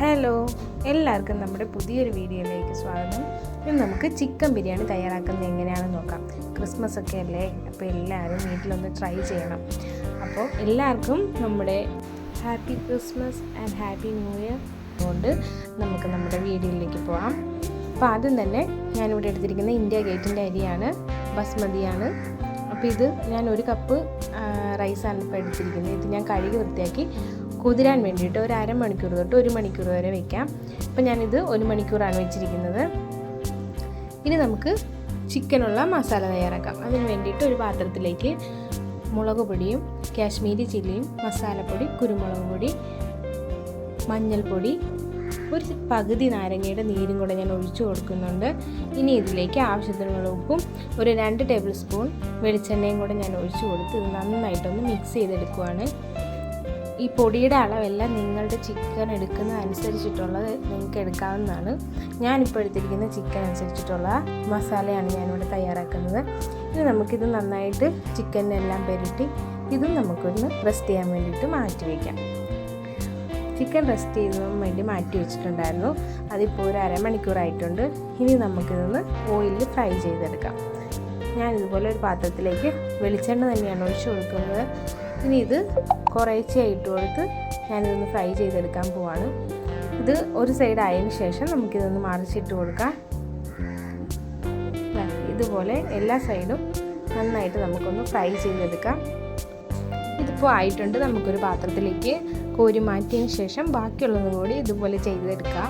Hello എല്ലാവർക്കും നമ്മുടെ പുതിയൊരു വീഡിയോയിലേക്ക് സ്വാഗതം. ഇന്ന് നമുക്ക് ചിക്കൻ ബിരിയാണി തയ്യാറാക്കുന്നത് എങ്ങനെയാണെന്ന് നോക്കാം. ക്രിസ്മസ് ഒക്കെ അല്ലേ? അപ്പോൾ എല്ലാവരും വീട്ടിലൊന്ന് ട്രൈ ചെയ്യണം. അപ്പോൾ എല്ലാവർക്കും നമ്മുടെ happy Christmas and happy new year അതുകൊണ്ട് നമുക്ക് നമ്മുടെ വീഡിയോയിലേക്ക് പോകാം അപ്പോൾ ആദ്യം തന്നെ ഞാനിവിടെ എടുത്തിരിക്കുന്ന ഇന്ത്യ ഗേറ്റിന്റെ അരിയാണ് ബസ്മതിയാണ്. അപ്പോൾ ഇത് ഞാൻ ഒരു കപ്പ് റൈസാണ് ഇപ്പോൾ എടുത്തിരിക്കുന്നത്. ഇത് ഞാൻ കഴുകി വൃത്തിയാക്കി കുതിരാൻ വേണ്ടിയിട്ട് ഒരു അരമണിക്കൂർ തൊട്ട് ഒരു മണിക്കൂർ വരെ വെക്കാം. അപ്പോൾ ഞാനിത് ഒരു മണിക്കൂറാണ് വെച്ചിരിക്കുന്നത്. ഇനി നമുക്ക് ചിക്കനുള്ള മസാല തയ്യാറാക്കാം. അതിന് വേണ്ടിയിട്ട് ഒരു പാത്രത്തിലേക്ക് മുളക് പൊടിയും കാശ്മീരി ചില്ലിയും മസാലപ്പൊടി കുരുമുളക് പൊടി മഞ്ഞൾപ്പൊടി ഒരു പകുതി നാരങ്ങയുടെ നീരും കൂടെ ഞാൻ ഒഴിച്ചു കൊടുക്കുന്നുണ്ട്. ഇനി ഇതിലേക്ക് ആവശ്യത്തിനുള്ള ഉപ്പും ഒരു രണ്ട് ടേബിൾ സ്പൂൺ വെളിച്ചെണ്ണയും കൂടെ ഞാൻ ഒഴിച്ചു കൊടുത്ത് ഇത് നന്നായിട്ടൊന്ന് മിക്സ് ചെയ്തെടുക്കുവാണ്. ഈ പൊടിയുടെ അളവെല്ലാം നിങ്ങളുടെ ചിക്കൻ എടുക്കുന്ന അനുസരിച്ചിട്ടുള്ളത് നിങ്ങൾക്ക് എടുക്കാവുന്നതാണ്. ഞാനിപ്പോൾ എടുത്തിരിക്കുന്ന ചിക്കൻ അനുസരിച്ചിട്ടുള്ള മസാലയാണ് ഞാനിവിടെ തയ്യാറാക്കുന്നത്. ഇനി നമുക്കിത് നന്നായിട്ട് ചിക്കനെല്ലാം പെരട്ടി ഇതും നമുക്കൊന്ന് റെസ്റ്റ് ചെയ്യാൻ വേണ്ടിയിട്ട് മാറ്റി വയ്ക്കാം. ചിക്കൻ റെസ്റ്റ് ചെയ്യുന്നതിന് വേണ്ടി മാറ്റി വെച്ചിട്ടുണ്ടായിരുന്നു. അതിപ്പോൾ ഒരു അരമണിക്കൂറായിട്ടുണ്ട്. ഇനി നമുക്കിതൊന്ന് ഓയിലിൽ ഫ്രൈ ചെയ്തെടുക്കാം. ഞാൻ ഇതുപോലെ ഒരു പാത്രത്തിലേക്ക് വെളിച്ചെണ്ണ തന്നെയാണ് ഒഴിച്ചു കൊടുക്കുന്നത്. ഇനി ഇത് കുറേശ്ശെ ഇട്ട് കൊടുത്ത് ഞാനിതൊന്ന് ഫ്രൈ ചെയ്തെടുക്കാൻ പോവാണ്. ഇത് ഒരു സൈഡ് ആയതിന് ശേഷം നമുക്കിതൊന്ന് മറിച്ചിട്ട് കൊടുക്കാം. ഇതുപോലെ എല്ലാ സൈഡും നന്നായിട്ട് നമുക്കൊന്ന് ഫ്രൈ ചെയ്തെടുക്കാം. ഇതിപ്പോൾ ആയിട്ടുണ്ട്. നമുക്കൊരു പാത്രത്തിലേക്ക് കോരി മാറ്റിയതിന് ശേഷം ബാക്കിയുള്ളതും കൂടി ഇതുപോലെ ചെയ്തെടുക്കാം.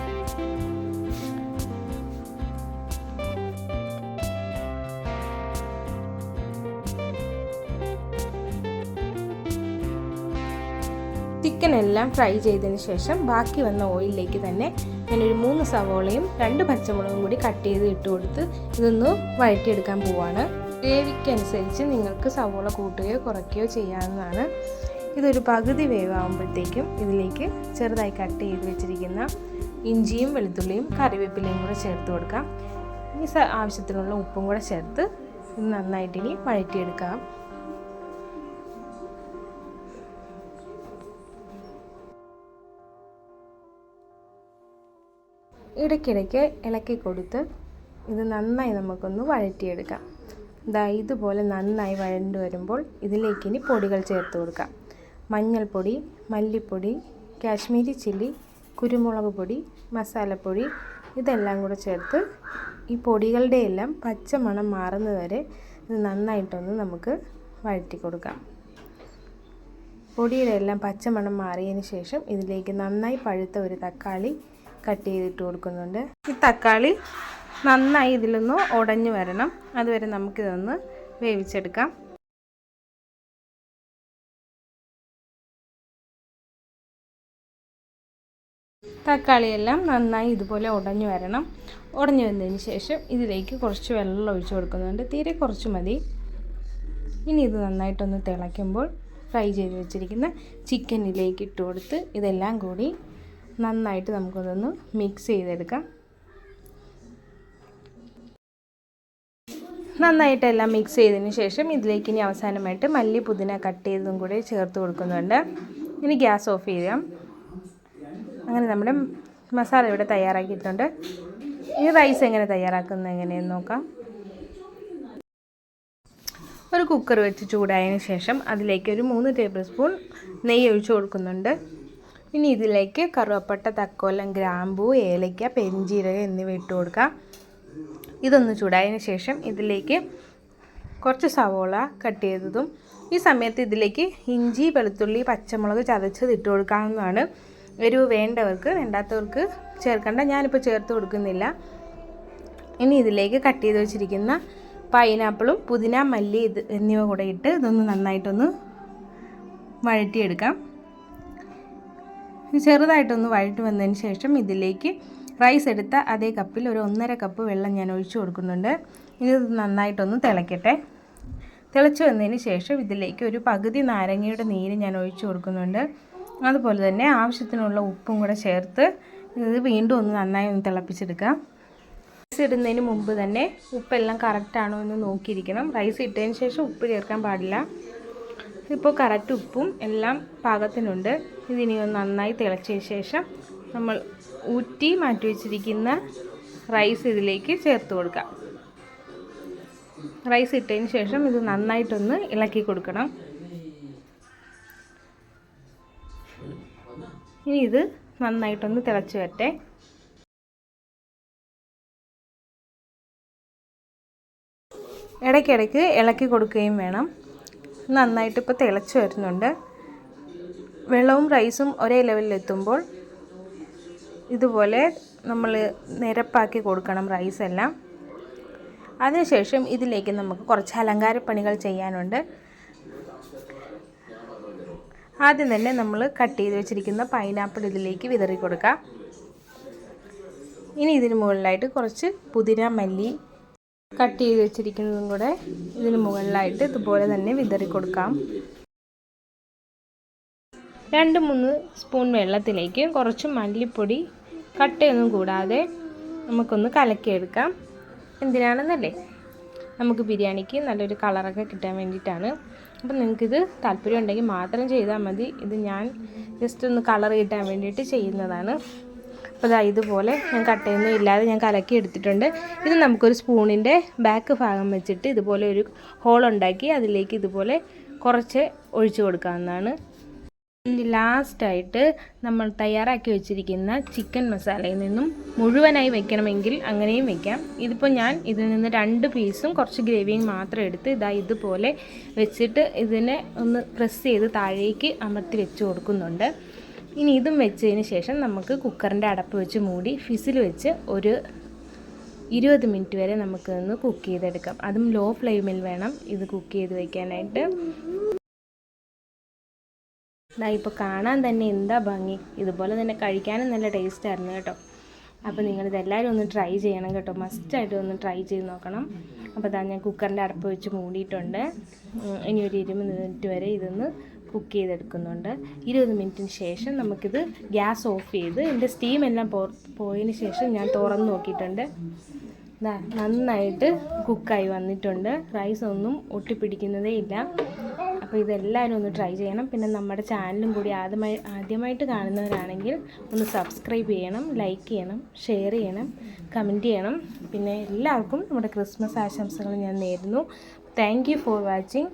ചിക്കൻ എല്ലാം ഫ്രൈ ചെയ്തതിന് ശേഷം ബാക്കി വന്ന ഓയിലിലേക്ക് തന്നെ ഞാൻ ഒരു മൂന്ന് സവോളയും രണ്ട് പച്ചമുളകും കൂടി കട്ട് ചെയ്ത് ഇട്ട് കൊടുത്ത് ഇതൊന്ന് വഴറ്റിയെടുക്കാൻ പോവാണ്. ഗ്രേവിക്കനുസരിച്ച് നിങ്ങൾക്ക് സവോള കൂട്ടുകയോ കുറയ്ക്കുകയോ ചെയ്യാവുന്നതാണ്. ഇതൊരു പകുതി വേവാകുമ്പോഴത്തേക്കും ഇതിലേക്ക് ചെറുതായി കട്ട് ചെയ്ത് വെച്ചിരിക്കുന്ന ഇഞ്ചിയും വെളുത്തുള്ളിയും കറിവേപ്പിലയും കൂടെ ചേർത്ത് കൊടുക്കാം. ഈ ആവശ്യത്തിനുള്ള ഉപ്പും കൂടെ ചേർത്ത് ഇത് നന്നായിട്ട് ഇനി വഴറ്റിയെടുക്കാം. ഇടയ്ക്കിടയ്ക്ക് ഇളക്കി കൊടുത്ത് ഇത് നന്നായി നമുക്കൊന്ന് വഴറ്റിയെടുക്കാം. ഇതാ ഇതുപോലെ നന്നായി വഴണ്ടു വരുമ്പോൾ ഇതിലേക്ക് ഇനി പൊടികൾ ചേർത്ത് കൊടുക്കാം. മഞ്ഞൾപ്പൊടി മല്ലിപ്പൊടി കാശ്മീരി ചില്ലി കുരുമുളക് പൊടി മസാലപ്പൊടി ഇതെല്ലാം കൂടെ ചേർത്ത് ഈ പൊടികളുടെ എല്ലാം പച്ചമണം മാറുന്നത് വരെ ഇത് നന്നായിട്ടൊന്ന് നമുക്ക് വഴറ്റി കൊടുക്കാം. പൊടിയുടെ എല്ലാം പച്ച മണം മാറിയതിന് ശേഷം ഇതിലേക്ക് നന്നായി പഴുത്ത ഒരു തക്കാളി കട്ട് ചെയ്തിട്ട് കൊടുക്കുന്നുണ്ട്. ഈ തക്കാളി നന്നായി ഇതിലൊന്ന് ഉടഞ്ഞു വരണം. അതുവരെ നമുക്കിതൊന്ന് വേവിച്ചെടുക്കാം. തക്കാളിയെല്ലാം നന്നായി ഇതുപോലെ ഉടഞ്ഞു വരണം. ഉടഞ്ഞു വന്നതിന് ശേഷം ഇതിലേക്ക് കുറച്ച് വെള്ളം ഒഴിച്ചു കൊടുക്കുന്നുണ്ട്. തീരെ കുറച്ച് മതി. ഇനി ഇത് നന്നായിട്ടൊന്ന് തിളയ്ക്കുമ്പോൾ ഫ്രൈ ചെയ്ത് വെച്ചിരിക്കുന്ന ചിക്കനിലേക്ക് ഇട്ട് കൊടുത്ത് ഇതെല്ലാം കൂടി നന്നായിട്ട് നമുക്കതൊന്ന് മിക്സ് ചെയ്തെടുക്കാം. നന്നായിട്ടെല്ലാം മിക്സ് ചെയ്തതിന് ശേഷം ഇതിലേക്ക് ഇനി അവസാനമായിട്ട് മല്ലി പുതിന കട്ട് ചെയ്തതും കൂടി ചേർത്ത് കൊടുക്കുന്നുണ്ട്. ഇനി ഗ്യാസ് ഓഫ് ചെയ്യാം. അങ്ങനെ നമ്മുടെ മസാല ഇവിടെ തയ്യാറാക്കിയിട്ടുണ്ട്. ഇനി റൈസ് എങ്ങനെ തയ്യാറാക്കുന്നത് എങ്ങനെയെന്ന് നോക്കാം. ഒരു കുക്കർ വെച്ച് ചൂടായതിന് ശേഷം അതിലേക്ക് ഒരു മൂന്ന് ടേബിൾ സ്പൂൺ നെയ്യ് ഒഴിച്ചു കൊടുക്കുന്നുണ്ട്. ഇനി ഇതിലേക്ക് കറുവപ്പട്ട തക്കോലം ഗ്രാമ്പൂ ഏലയ്ക്ക പെരിഞ്ചീരകം എന്നിവ ഇട്ട് കൊടുക്കുക ഇതൊന്ന് ചൂടായതിന് ശേഷം ഇതിലേക്ക് കുറച്ച് സവോള കട്ട് ചെയ്തതും ഈ സമയത്ത് ഇതിലേക്ക് ഇഞ്ചി വെളുത്തുള്ളി പച്ചമുളക് ചതച്ചത് ഇട്ട് കൊടുക്കാവുന്നതാണ്. ഒരു വേണ്ടവർക്ക് വേണ്ടാത്തവർക്ക് ചേർക്കണ്ട. ഞാനിപ്പോൾ ചേർത്ത് കൊടുക്കുന്നില്ല. ഇനി ഇതിലേക്ക് കട്ട് ചെയ്ത് വെച്ചിരിക്കുന്ന പൈനാപ്പിളും പുതിന മല്ലി ഇത് എന്നിവ കൂടെ ഇട്ട് ഇതൊന്ന് നന്നായിട്ടൊന്ന് വഴറ്റിയെടുക്കാം. ചെറുതായിട്ടൊന്ന് വഴറ്റി വന്നതിന് ശേഷം ഇതിലേക്ക് റൈസ് എടുത്ത അതേ കപ്പിൽ ഒരു ഒന്നര കപ്പ് വെള്ളം ഞാൻ ഒഴിച്ചു കൊടുക്കുന്നുണ്ട്. ഇത് നന്നായിട്ടൊന്ന് തിളയ്ക്കട്ടെ തിളച്ച് വന്നതിന് ശേഷം ഇതിലേക്ക് ഒരു പകുതി നാരങ്ങയുടെ നീര് ഞാൻ ഒഴിച്ചു കൊടുക്കുന്നുണ്ട്. അതുപോലെ തന്നെ ആവശ്യത്തിനുള്ള ഉപ്പും കൂടെ ചേർത്ത് ഇത് വീണ്ടും ഒന്ന് നന്നായി ഒന്ന് തിളപ്പിച്ചെടുക്കാം. റൈസ് ഇടുന്നതിന് മുമ്പ് തന്നെ ഉപ്പെല്ലാം കറക്റ്റാണോ എന്ന് നോക്കിയിരിക്കണം. റൈസ് ഇട്ടതിന് ശേഷം ഉപ്പ് ചേർക്കാൻ പാടില്ല. ഇപ്പോൾ കറക്റ്റ് ഉപ്പും എല്ലാം പാകത്തിനുണ്ട്. ഇതിനി ഒന്ന് നന്നായി തിളച്ചതിന് ശേഷം നമ്മൾ ഊറ്റി മാറ്റി വെച്ചിരിക്കുന്ന റൈസ് ഇതിലേക്ക് ചേർത്ത് കൊടുക്കാം. റൈസ് ഇട്ടതിന് ശേഷം ഇത് നന്നായിട്ടൊന്ന് ഇളക്കി കൊടുക്കണം. ഇനി ഇത് നന്നായിട്ടൊന്ന് തിളച്ച് വരട്ടെ. ഇടയ്ക്കിടയ്ക്ക് ഇളക്കി കൊടുക്കുകയും വേണം. നന്നായിട്ട് ഇപ്പോൾ തിളച്ച് വരുന്നുണ്ട്. വെള്ളവും റൈസും ഒരേ ലെവലിൽ എത്തുമ്പോൾ ഇതുപോലെ നമ്മൾ നിരപ്പാക്കി കൊടുക്കണം റൈസ് എല്ലാം. അതിനുശേഷം ഇതിലേക്ക് നമുക്ക് കുറച്ച് അലങ്കാരപ്പണികൾ ചെയ്യാനുണ്ട്. ആദ്യം തന്നെ നമ്മൾ കട്ട് ചെയ്ത് വെച്ചിരിക്കുന്ന പൈനാപ്പിൾ ഇതിലേക്ക് വിതറി കൊടുക്കാം ഇനി ഇതിന് മുകളിലായിട്ട് കുറച്ച് പുതിന മല്ലി കട്ട് ചെയ്ത് വെച്ചിരിക്കുന്നതും കൂടെ ഇതിന് മുകളിലായിട്ട് ഇതുപോലെ തന്നെ വിതറി കൊടുക്കാം. രണ്ട് മൂന്ന് സ്പൂൺ വെള്ളത്തിലേക്ക് കുറച്ച് മല്ലിപ്പൊടി കട്ടയൊന്നും കൂടാതെ നമുക്കൊന്ന് കലക്കിയെടുക്കാം. എന്തിനാണെന്നല്ലേ? നമുക്ക് ബിരിയാണിക്ക് നല്ലൊരു കളറൊക്കെ കിട്ടാൻ വേണ്ടിയിട്ടാണ്. അപ്പം നിങ്ങൾക്കിത് താല്പര്യം ഉണ്ടെങ്കിൽ മാത്രം ചെയ്താൽ മതി. ഇത് ഞാൻ ജസ്റ്റ് ഒന്ന് കളർ കിട്ടാൻ വേണ്ടിയിട്ട് ചെയ്യുന്നതാണ്. അപ്പോൾ ഇതാ ഇതുപോലെ ഞാൻ കട്ടയൊന്നും ഇല്ലാതെ ഞാൻ കലക്കി എടുത്തിട്ടുണ്ട്. ഇത് നമുക്കൊരു സ്പൂണിന്റെ ബാക്ക് ഭാഗം വെച്ചിട്ട് ഇതുപോലെ ഒരു ഹോൾ ഉണ്ടാക്കി അതിലേക്ക് ഇതുപോലെ കുറച്ച് ഒഴിച്ചു കൊടുക്കാവുന്നതാണ്. ലാസ്റ്റായിട്ട് നമ്മൾ തയ്യാറാക്കി വെച്ചിരിക്കുന്ന ചിക്കൻ മസാലയിൽ നിന്നും മുഴുവനായി വെക്കണമെങ്കിൽ അങ്ങനെയും വെക്കാം. ഇതിപ്പോൾ ഞാൻ ഇതിൽ നിന്ന് രണ്ട് പീസും കുറച്ച് ഗ്രേവിയും മാത്രം എടുത്ത് ഇതാ ഇതുപോലെ വെച്ചിട്ട് ഇതിനെ ഒന്ന് പ്രസ് ചെയ്ത് താഴേക്ക് അമർത്തി വെച്ച് കൊടുക്കുന്നുണ്ട്. ഇനി ഇതും വെച്ചതിന് ശേഷം നമുക്ക് കുക്കറിന്റെ അടപ്പ് വെച്ച് മൂടി ഫിസിൽ വെച്ച് ഒരു ഇരുപത് മിനിറ്റ് വരെ നമുക്ക് ഒന്ന് കുക്ക് ചെയ്തെടുക്കാം. അതും ലോ ഫ്ലെയിമിൽ വേണം ഇത് കുക്ക് ചെയ്ത് വയ്ക്കാനായിട്ട് ഇതാ ഇപ്പോൾ കാണാൻ തന്നെ എന്താ ഭംഗി. ഇതുപോലെ തന്നെ കഴിക്കാനും നല്ല ടേസ്റ്റ് ആയിരുന്നു കേട്ടോ. അപ്പോൾ നിങ്ങളിതെല്ലാവരും ഒന്ന് ട്രൈ ചെയ്യണം കേട്ടോ. മസ്റ്റായിട്ട് ഒന്ന് ട്രൈ ചെയ്ത് നോക്കണം. അപ്പോൾ ഇതാ ഞാൻ കുക്കറിന്റെ അടപ്പ് വെച്ച് മൂടിയിട്ടുണ്ട്. ഇനി ഒരു ഇരുപത് മിനിറ്റ് വരെ ഇതൊന്ന് കുക്ക് ചെയ്തെടുക്കുന്നുണ്ട്. ഇരുപത് മിനിറ്റിന് ശേഷം നമുക്കിത് ഗ്യാസ് ഓഫ് ചെയ്ത് എന്റെ സ്റ്റീം എല്ലാം പോ പോയതിന് ശേഷം ഞാൻ തുറന്ന് നോക്കിയിട്ടുണ്ട്. നന്നായിട്ട് കുക്കായി വന്നിട്ടുണ്ട്. റൈസ് ഒന്നും ഒട്ടിപ്പിടിക്കുന്നതേ ഇല്ല. അപ്പോൾ ഇതെല്ലാവരും ഒന്ന് ട്രൈ ചെയ്യണം. പിന്നെ നമ്മുടെ ചാനലും കൂടി ആദ്യമായി ആദ്യമായിട്ട് കാണുന്നവരാണെങ്കിൽ ഒന്ന് സബ്സ്ക്രൈബ് ചെയ്യണം ലൈക്ക് ചെയ്യണം ഷെയർ ചെയ്യണം കമന്റ് ചെയ്യണം. പിന്നെ എല്ലാവർക്കും നമ്മുടെ ക്രിസ്മസ് ആശംസകൾ ഞാൻ നേരുന്നു. Thank for watching